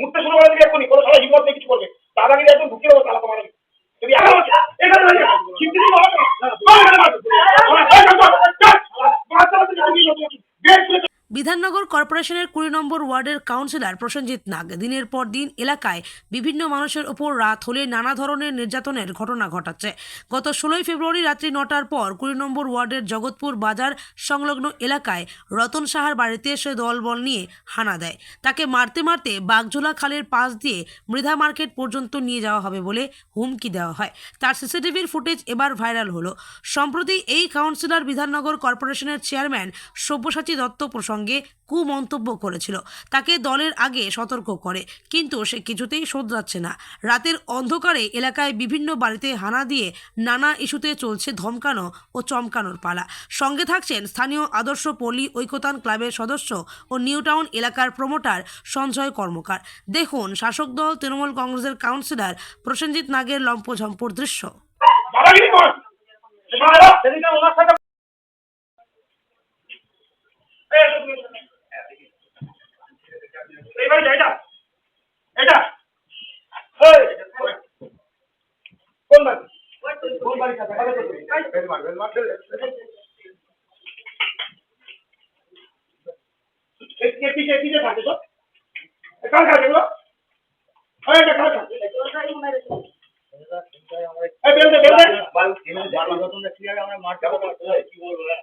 মুহূর্তে শুরু করে দিবি এক্ষুনি কোনো সবাই হিম্মত নেই কিছু করবে দাদাগিরি একদম ঢুকিয়ে দেবো তালা তোমার যদি এখন এখানে বিধাননগর কর্পোরেশনের কুড়ি নম্বর ওয়ার্ডের কাউন্সিলর প্রসেনজিৎ নাগ। দিনের পর দিন এলাকায় বিভিন্ন মানুষের ওপর রাত হলে নানা ধরনের নির্যাতনের ঘটনা ঘটাচ্ছে। গত ষোলোই ফেব্রুয়ারি রাত্রি নটার পর কুড়ি নম্বর ওয়ার্ডের জগৎপুর বাজার সংলগ্ন এলাকায় রতন সাহার বাড়িতে সে দলবল নিয়ে হানা দেয়। তাকে মারতে মারতে বাগঝোলা খালের পাশ দিয়ে মৃধা মার্কেট পর্যন্ত নিয়ে যাওয়া হবে বলে হুমকি দেওয়া হয়। তার সিসিটিভির ফুটেজ এবার ভাইরাল হলো। সম্প্রতি এই কাউন্সিলর বিধাননগর কর্পোরেশনের চেয়ারম্যান সব্যসাচী দত্ত প্রসঙ্গে কুমন্তব্য করেছিল। তাকে দলের আগে সতর্ক করে, কিন্তু সে কিছুতেই শোধরাচ্ছে না। রাতের অন্ধকারে এলাকায় বিভিন্ন বাড়িতে হানা দিয়ে নানা ইস্যুতে চলছে ধমকানো ও চমকানোর পালা। সঙ্গে থাকছেন স্থানীয় আদর্শ পল্লী ঐকতান ক্লাবের সদস্য ও নিউটাউন এলাকার প্রমোটার সঞ্জয় কর্মকার। দেখুন, শাসক দল, তৃণমূল কংগ্রেসের কাউন্সিলর প্রসেনজিৎ নাগের লম্পঝম্পর দৃশ্য। আমরা মাঠ যাব। কি বলব হ্যাঁ।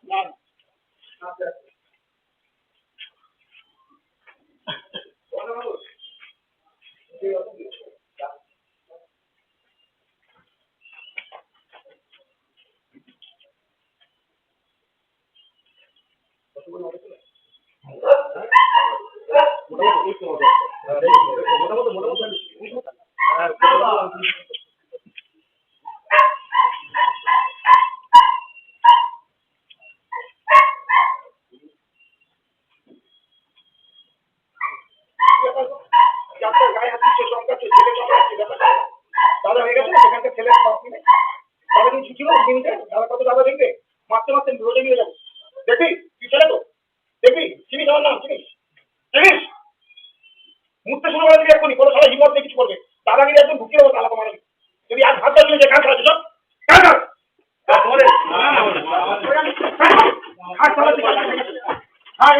দাদা হয়ে গেছে সেখানকার ছেলে সব মিলে। তাহলে কিছু ছিল দিনটা শুরু করে দিবি এক্ষুনি কোনো সারা হিম্মত নেই কিছু করবে দাদাগিরি একদম ঢুকিয়ে দেবো তালা তোমার যদি আজ ভাত চালিয়ে যে কাজ চালাচ্ছে সব কাজ চালা। হাত চালাচ্ছে, কাজ চালাচ্ছে। হ্যাঁ,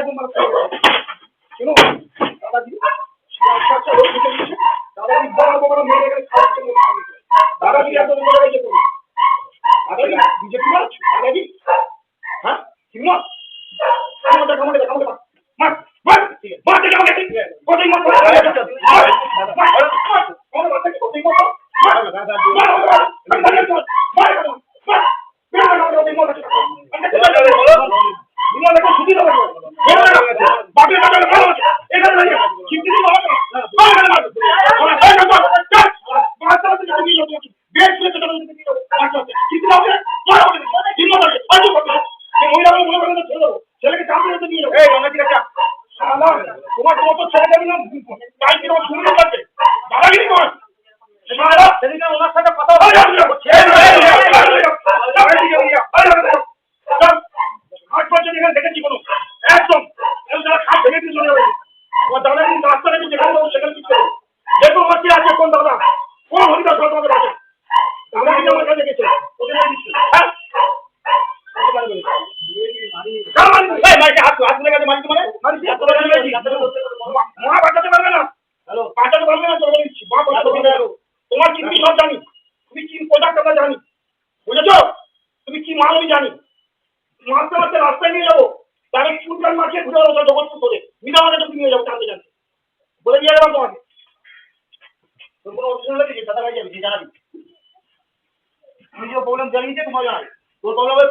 মা- বাঁচাতে পারবে না। বাঁচাতে পারবে না তো বলে মা বাঁচাতে তোমার কি সব জানি। তুমি কি প্রোডাক্ট আমরা জানি। বুঝেছ? তুমি কি মাল আমি জানি। মারতে মারতে রাস্তায় নিয়ে যাব। তাহলে চুলকান মাখিয়ে ঘুরে বেড়াবো জগৎপুর ধরে মিনা আমাকে তুমি নিয়ে যাব টানতে বলে দিয়ে গেলাম তোমাকে। তোর কোনো অসুবিধা হলে দাদা ভাই যাবি জানাবি। তুমি যে প্রবলেম জানিয়েছে তোমার জানাবি। তোর প্রবলেম